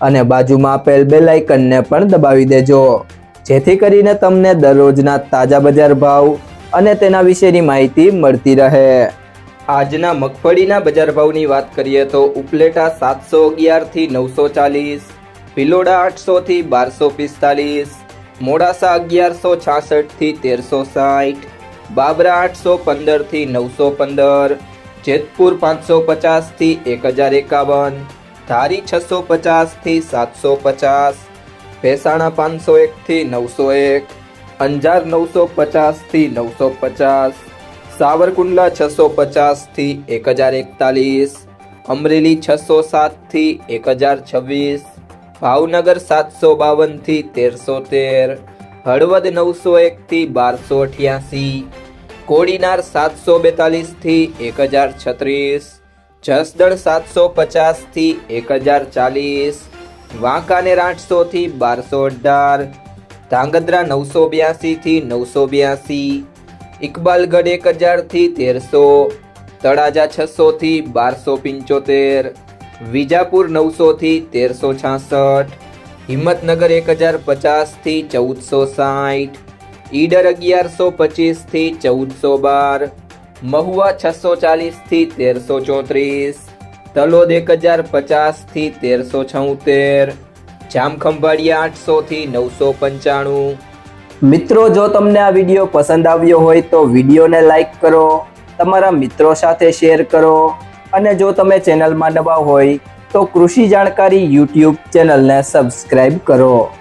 અને બાજુમાં આપેલ બે લાઇકનને પણ દબાવી દેજો. જેથી કરીને તમને દરરોજના તાજા બજાર ભાવ અને તેના વિશેની માહિતી મળતી રહે. આજના મગફળીના બજાર ભાવની વાત કરીએ તો ઉપલેટા સાતસો અગિયારથી નવસો ચાલીસ, ભિલોડા આઠસોથી બારસો પિસ્તાલીસ, મોડાસા અગિયારસો છાસઠથી તેરસો સાઠ, બાબરા આઠસો પંદરથી નવસો પંદર, જેતપુર પાંચસો પચાસથી એક હજાર એકાવન ધારી છસો પચાસથી સાતસો પચાસ ભેસાણા પાંચસો એકથી નવસો એક અંજાર નવસો પચાસથી નવસો પચાસ સાવરકુંડલા છસો પચાસથી એક હજાર એકતાલીસ, અમરેલી છસો સાતથી એક હજાર છવ્વીસ, ભાવનગર સાતસો બાવનથી તેરસો તેર હળવદ નવસો એકથી બારસો અઠ્યાસી, કોડીનાર સાતસો બેતાલીસથી એક હજાર છત્રીસ જસદણ સાતસો પચાસથી એક હજાર ચાલીસ, વાંકાનેર આઠસોથી બારસો અઢાર, ધાંગધ્રા નવસો બ્યાસીથી નવસો બ્યાસી, ઇકબાલગઢ એક હજારથી તેરસો, તળાજા છસોથી બારસો પંચોતેર, વિજાપુર નવસોથી તેરસો છાસઠ, હિંમતનગર એક હજાર પચાસથી ચૌદસો સાઠ, ઈડર અગિયારસો પચીસથી ચૌદસો બાર મહુવા છસો ચાલીસથી તેરસો ચોત્રીસ, તલોદ એક હજાર પચાસથી તેરસો છોતેર, જામખંભાળિયા આઠસોથી નવસો પંચાણું. મિત્રો, જો તમને આ વીડિયો પસંદ આવ્યો હોય તો વિડીયોને લાઈક કરો, તમારા મિત્રો સાથે શેર કરો અને જો તમે ચેનલમાં નવા હોય તો કૃષિ જાણકારી યુટ્યુબ ચેનલને સબસ્ક્રાઈબ કરો.